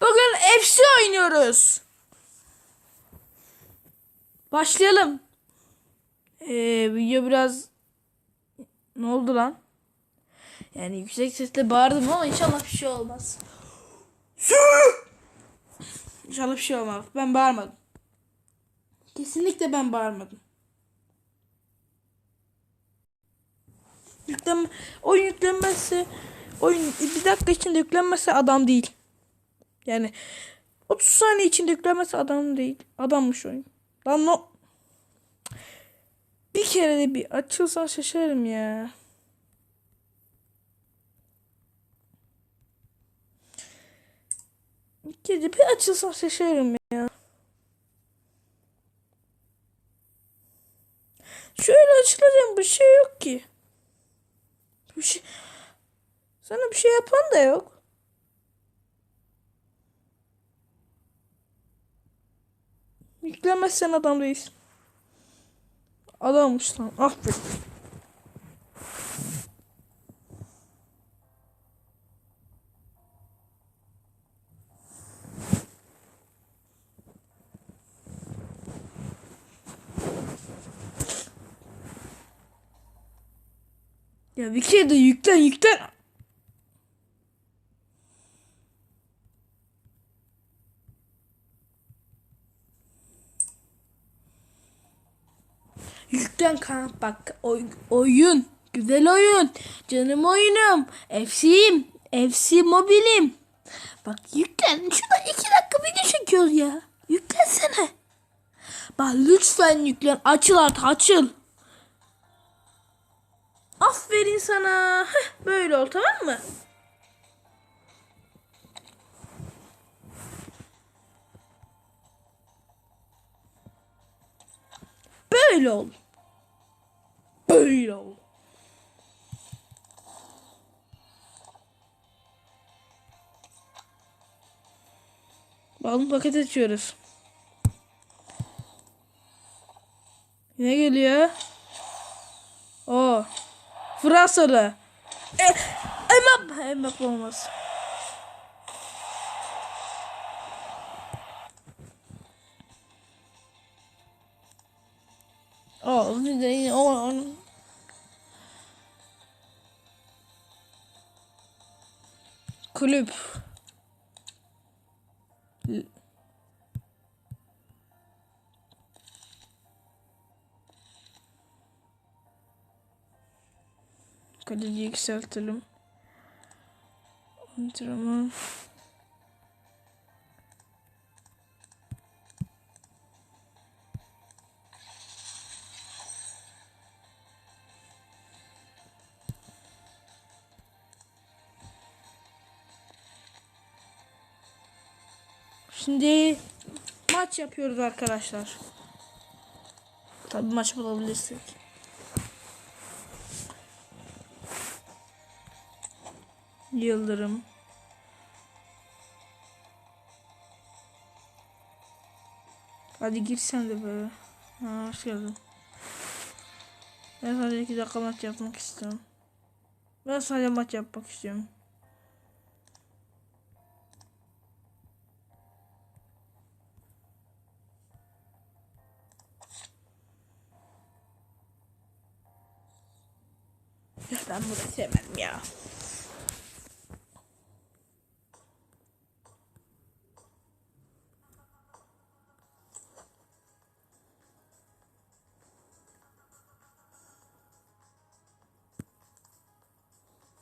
Bugün FC oynuyoruz. Başlayalım. Ee, video biraz ne oldu lan? Yani yüksek sesle bağırdım ama inşallah bir şey olmaz. İnşallah bir şey olmaz. Ben bağırmadım. Kesinlikle ben bağırmadım. Yüklenme, oyun yüklenmezse oyun bir dakika içinde yüklenmezse adam değil. Yani 30 saniye içinde yüklenmezse adam değil. Adammış oyun. Lan no. Bir kere de bir açılsan şaşarım ya. Bir kere de bir açılsan şaşarım ya. Şöyle açılacağım bir şey yok ki. Bir şey... Sana bir şey yapan da yok. Yüklemezsen adam değilsin. Adammış lan. Aferin. Ya bir kere de yüklen yüklen. Yüklen kanka bak oy- oyun. Güzel oyun. Canım oyunum. FC'yim FC mobilim. Bak yüklen. Şurada iki dakika video çekiyoruz ya. Yüklensene. Bak lütfen yüklen. Açıl artık açıl. Aferin sana. Heh, böyle ol tamam mı böyle ol böyle ol Balon paket açıyoruz. Ne geliyor? O. Fransalı. E, Emap. Emap olmaz. O. Bir de yine o. Kulüp. Kaleci yükseltelim. Antrenman. Şimdi maç yapıyoruz arkadaşlar. Tabii maç bulabilirsek. Yıldırım. Hadi gir sen de böyle. Ha, hoş geldin. Ben sadece iki dakika maç yapmak istiyorum. Ben sadece maç yapmak istiyorum. Ben bunu sevmem ya.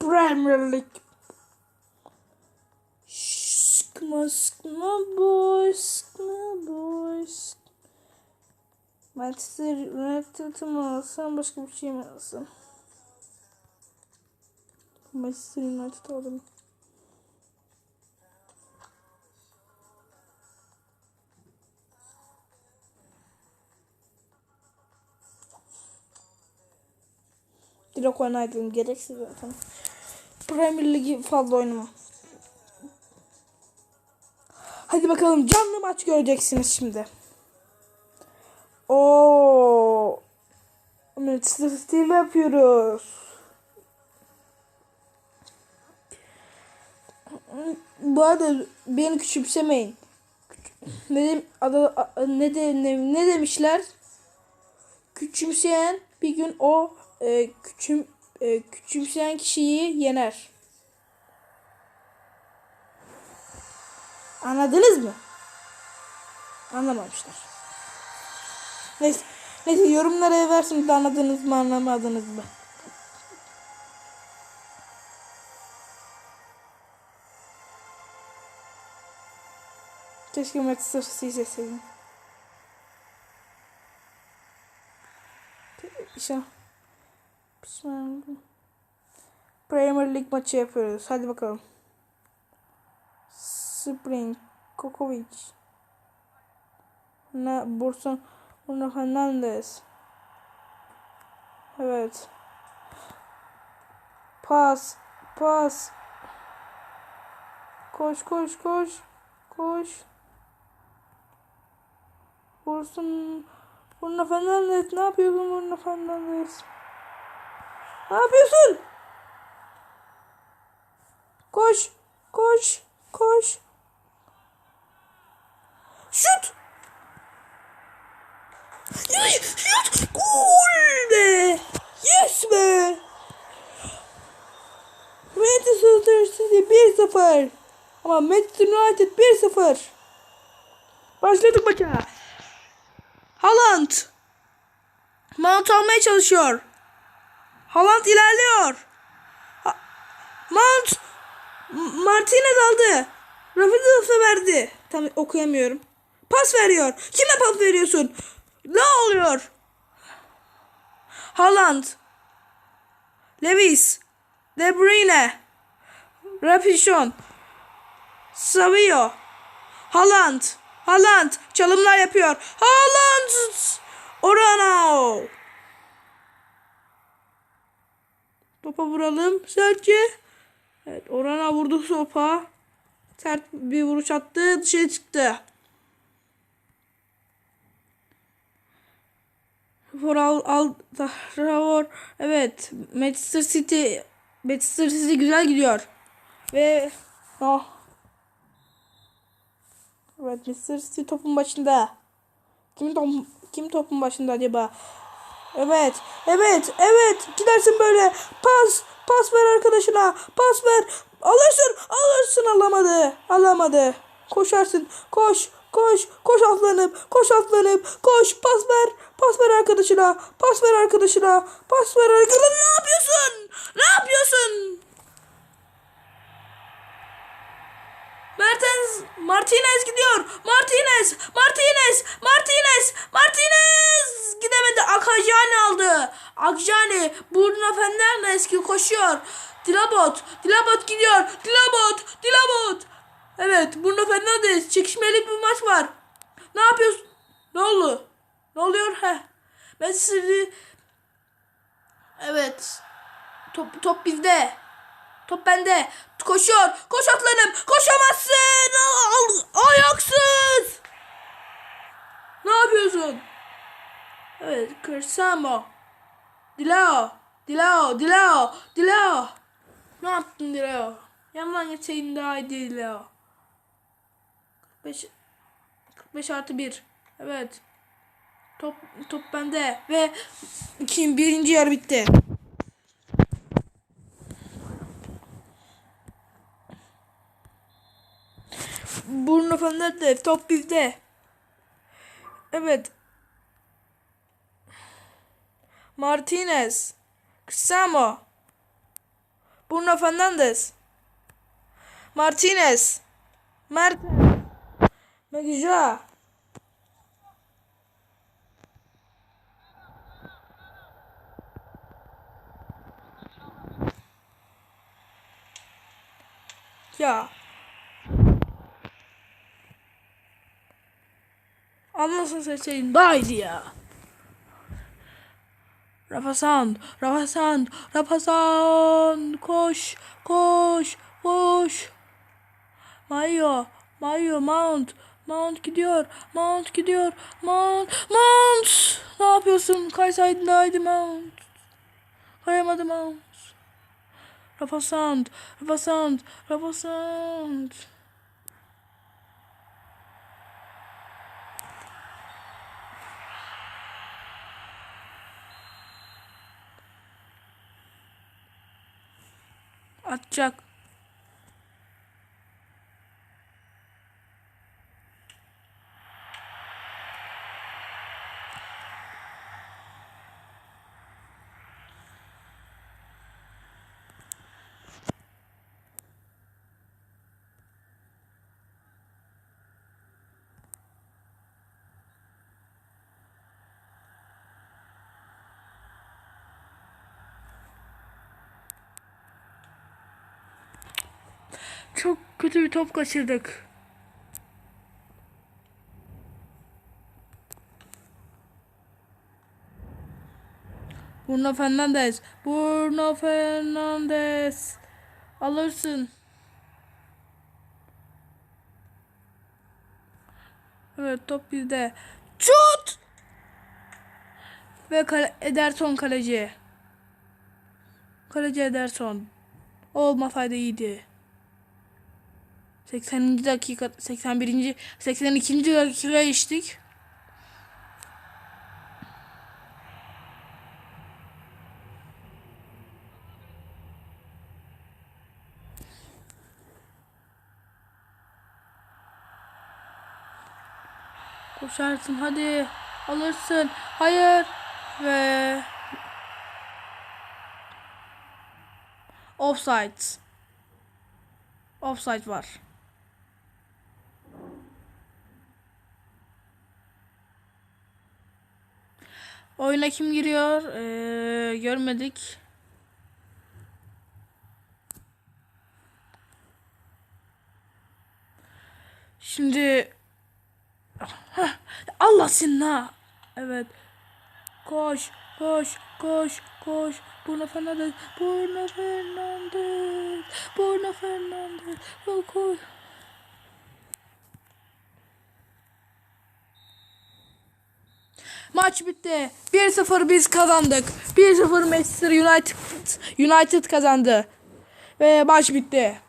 Premier League. Sıkma sıkma boy sıkma boy. Manchester United'ı mı alsam başka bir şey mi alsam? Manchester United aldım. Direkt oynaydım gereksiz zaten. Premier Ligi fazla oynamam. Hadi bakalım canlı maç göreceksiniz şimdi. Oo. Manchester City yapıyoruz. Bu arada beni küçümsemeyin. Ne, dem- adı- a- ne, de, ne, ne demişler? Küçümseyen bir gün o e, küçüm e, küçümseyen kişiyi yener. Anladınız mı? Anlamamışlar. Neyse, neyse yorumlara da anladınız mı anlamadınız mı? Keşke Manchester City'yi seçseydim. İşte pişman oldum. Premier League maçı yapıyoruz. Hadi bakalım. Spring, Kokovic. Na, Bursun, Bruno Fernandes. Evet. Pas, pas. Koş, koş, koş. Koş. Vursun. Bruno Fernandes ne yapıyorsun Bruno Fernandes? Ne yapıyorsun? Koş. Koş. Koş. Şut. Şut. Gol be. Yes be. Manchester City 1-0. Ama Manchester United 1-0. Başladık maça. Haaland. Mount almaya çalışıyor. Haaland ilerliyor. Ha- Mount Martinez aldı. Rafinha verdi. Tam okuyamıyorum. Pas veriyor. Kime pas veriyorsun? Ne oluyor? Haaland. Lewis. De Bruyne. Rapishon. Savio. Haaland. Haaland çalımlar yapıyor. Haaland. Orano. Topa vuralım sertçe. Evet Orana vurdu topa. Sert bir vuruş attı. Dışarı çıktı. For al, al. Evet. Manchester City Manchester City güzel gidiyor. Ve oh. Manchester City topun başında. Kim, top, kim topun başında acaba? Evet. Evet. Evet. Gidersin böyle. Pas. Pas ver arkadaşına. Pas ver. Alırsın. Alırsın. Alamadı. Alamadı. Koşarsın. Koş. Koş. Koş atlanıp. Koş atlanıp. Koş. Pas ver. Pas ver arkadaşına. Pas ver arkadaşına. Pas ver arkadaşına. Ne yapıyorsun? Ne yapıyorsun? Mertens, Martinez gidiyor. Martinez, Martinez, Martinez, Martinez gidemedi. Akajani aldı. Akajani, Bruno Fernandes ki koşuyor. Dilabot, Dilabot gidiyor. Dilabot, Dilabot. Evet, Bruno Fernandes çekişmeli bir maç var. Ne yapıyorsun? Ne oldu? Ne oluyor? He. Messi Evet. Top top bizde. Top bende. Koşuyor. Koş atlanım. Koşamazsın. Ayaksız. Ne yapıyorsun? Evet. Kırsamo. Dilao. Dilao. Dilao. Dilao. Ne yaptın Dilao? Yandan geçeyim daha iyi Dilao. 45 45 artı 1. Evet. Top top bende ve kim birinci yarı bitti. Bruno Fernandes top bizde. Evet. Martinez. Cristiano. Bruno Fernandes. Martinez. Mertens. Megja. Ya. Anlasın seçeyim daha iyiydi ya. Rafa Sand, Rafa Sand, Rafa Sand, koş, koş, koş. Mario, Mario, Mount, Mount gidiyor, Mount gidiyor, Mount, Mount. Ne yapıyorsun? Kaysaydın Mount. Kayamadı Mount. Rafa Sand, Rafa Sand, Rafa Sand. Atacak. Çok kötü bir top kaçırdık. Bruno Fernandes. Bruno Fernandes. Alırsın. Evet top bizde. Şut! Ve kale Ederson kaleci. Kaleci Ederson. Olmasaydı iyiydi. 80. dakika 81. 82. dakika geçtik. Koşarsın hadi alırsın. Hayır ve offside. Offside var. Oyuna kim giriyor? Ee, görmedik. Şimdi Heh, Allah senin ha. Evet. Koş, koş, koş, koş. Bruno Fernandes, Bruno Fernandes, Bruno Fernandes. Koş. Maç bitti. 1-0 biz kazandık. 1-0 Manchester United United kazandı. Ve maç bitti.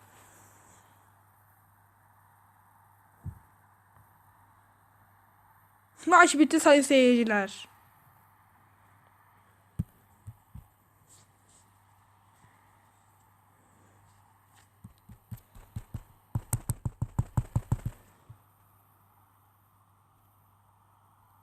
Maç bitti sayın seyirciler.